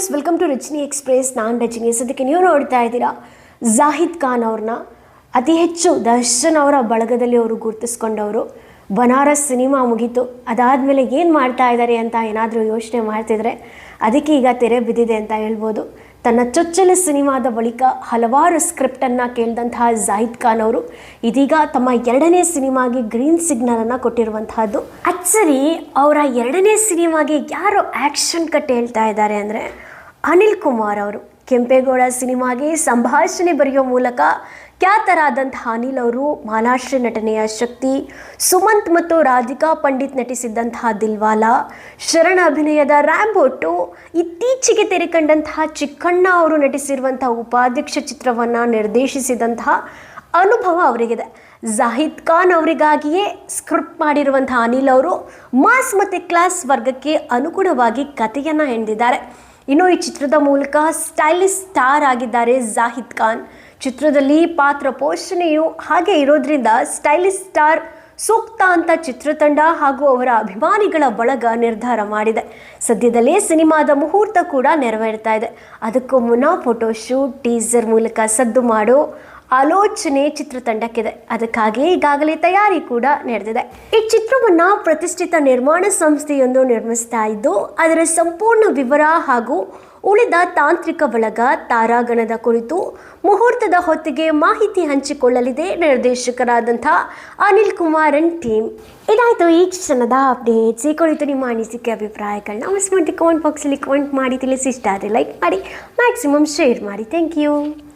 Friends welcome to Rachani express ನಾನು ರಚನಿ ಸದ್ಯಕ್ಕೆ ನೀವು ನೋಡ್ತಾ ಇದ್ದೀರಾ ಜಾಹಿದ್ ಖಾನ್ ಅವ್ರನ್ನ. ಅತಿ ಹೆಚ್ಚು ದರ್ಶನ್ ಅವರ ಬಳಗದಲ್ಲಿ ಅವರು ಗುರುತಿಸ್ಕೊಂಡವರು. ಬನಾರಸ್ ಸಿನಿಮಾ ಮುಗೀತು. ಅದಾದಮೇಲೆ ಏನು ಮಾಡ್ತಾ ಇದ್ದಾರೆ ಅಂತ ಏನಾದರೂ ಯೋಚನೆ ಮಾಡ್ತಿದ್ರೆ ಅದಕ್ಕೆ ಈಗ ತೆರೆ ಬಿದ್ದಿದೆ ಅಂತ ಹೇಳ್ಬೋದು. ತನ್ನ ಚೊಚ್ಚಲ ಸಿನಿಮಾದ ಬಳಿಕ ಹಲವಾರು ಸ್ಕ್ರಿಪ್ಟನ್ನು ಕೇಳಿದಂತಹ ಜಾಹಿದ್ ಖಾನ್ ಅವರು ಇದೀಗ ತಮ್ಮ ಎರಡನೇ ಸಿನಿಮಾಗೆ ಗ್ರೀನ್ ಸಿಗ್ನಲನ್ನು ಕೊಟ್ಟಿರುವಂತಹದ್ದು. ಅಚ್ಚರಿ, ಅವರ ಎರಡನೇ ಸಿನಿಮಾಗೆ ಯಾರು ಆ್ಯಕ್ಷನ್ ಕಟ್ ಹೇಳ್ತಾ ಇದ್ದಾರೆ ಅಂದರೆ ಅನಿಲ್ ಕುಮಾರ್ ಅವರು. ಕೆಂಪೇಗೌಡ ಸಿನಿಮಾಗೆ ಸಂಭಾಷಣೆ ಬರೆಯುವ ಮೂಲಕ ಖ್ಯಾತರಾದಂತಹ ಅನಿಲ್ ಅವರು ಮಾಲಾಶ್ರೀ ನಟನೆಯ ಶಕ್ತಿ, ಸುಮಂತ್ ಮತ್ತು ರಾಧಿಕಾ ಪಂಡಿತ್ ನಟಿಸಿದ್ದಂತಹ ದಿಲ್ವಾಲಾ, ಶರಣ ಅಭಿನಯದ ರ್ಯಾಂಬೋಟು ಇತ್ತೀಚೆಗೆ ತೆರೆ ಕಂಡಂತಹ ಚಿಕ್ಕಣ್ಣ ಅವರು ನಟಿಸಿರುವಂತಹ ಉಪಾಧ್ಯಕ್ಷ ಚಿತ್ರವನ್ನು ನಿರ್ದೇಶಿಸಿದಂತಹ ಅನುಭವ ಅವರಿಗಿದೆ. ಜಾಹಿದ್ ಖಾನ್ ಅವರಿಗಾಗಿಯೇ ಸ್ಕ್ರಿಪ್ಟ್ ಮಾಡಿರುವಂತಹ ಅನಿಲ್ ಅವರು ಮಾಸ್ ಮತ್ತು ಕ್ಲಾಸ್ ವರ್ಗಕ್ಕೆ ಅನುಗುಣವಾಗಿ ಕಥೆಯನ್ನು ಹೆಣೆದಿದ್ದಾರೆ ಇನ್ನು ಈ ಚಿತ್ರದ ಮೂಲಕ ಸ್ಟೈಲಿಶ್ ಸ್ಟಾರ್ ಆಗಿದ್ದಾರೆ ಜಾಹಿದ್ ಖಾನ್. ಚಿತ್ರದಲ್ಲಿ ಪಾತ್ರ ಪೋಷಣೆಯು ಹಾಗೆ ಇರೋದ್ರಿಂದ ಸ್ಟೈಲಿಶ್ ಸ್ಟಾರ್ ಸೂಕ್ತ ಅಂತ ಚಿತ್ರತಂಡ ಹಾಗೂ ಅವರ ಅಭಿಮಾನಿಗಳ ಬಳಗ ನಿರ್ಧಾರ ಮಾಡಿದೆ. ಸದ್ಯದಲ್ಲೇ ಸಿನಿಮಾದ ಮುಹೂರ್ತ ಕೂಡ ನೆರವೇರ್ತಾ ಇದೆ. ಅದಕ್ಕೂ ಮುನ್ನ ಫೋಟೋಶೂಟ್ ಟೀಸರ್ ಮೂಲಕ ಸದ್ದು ಮಾಡೋ ಆಲೋಚನೆ ಚಿತ್ರತಂಡಕ್ಕಿದೆ. ಅದಕ್ಕಾಗಿ ಈಗಾಗಲೇ ತಯಾರಿ ಕೂಡ ನಡೆದಿದೆ. ಈ ಚಿತ್ರವನ್ನ ಪ್ರತಿಷ್ಠಿತ ನಿರ್ಮಾಣ ಸಂಸ್ಥೆಯೊಂದು ನಿರ್ಮಿಸ್ತಾ ಇದ್ದು, ಅದರ ಸಂಪೂರ್ಣ ವಿವರ ಹಾಗೂ ಉಳಿದ ತಾಂತ್ರಿಕ ಬಳಗ ತಾರಾಗಣದ ಕುರಿತು ಮುಹೂರ್ತದ ಹೊತ್ತಿಗೆ ಮಾಹಿತಿ ಹಂಚಿಕೊಳ್ಳಲಿದೆ ನಿರ್ದೇಶಕರಾದಂಥ ಅನಿಲ್ ಕುಮಾರ್ ಅಂಡ್ ಟೀಮ್ ಇದಾಯಿತು ಈ ಕ್ಷಣದ ಅಪ್ಡೇಟ್ಸ್ ಈ ಕುರಿತು ನಿಮ್ಮ ಅನಿಸಿಕೆ ಅಭಿಪ್ರಾಯಗಳನ್ನ ಅವಶ್ಯ ಕಮೆಂಟ್ ಬಾಕ್ಸಲ್ಲಿ ಕಮೆಂಟ್ ಮಾಡಿ, ತಿಳಿಸಿ. ಇಷ್ಟ ಆದರೆ ಲೈಕ್ ಮಾಡಿ ಮ್ಯಾಕ್ಸಿಮಮ್ ಶೇರ್ ಮಾಡಿ. Thank you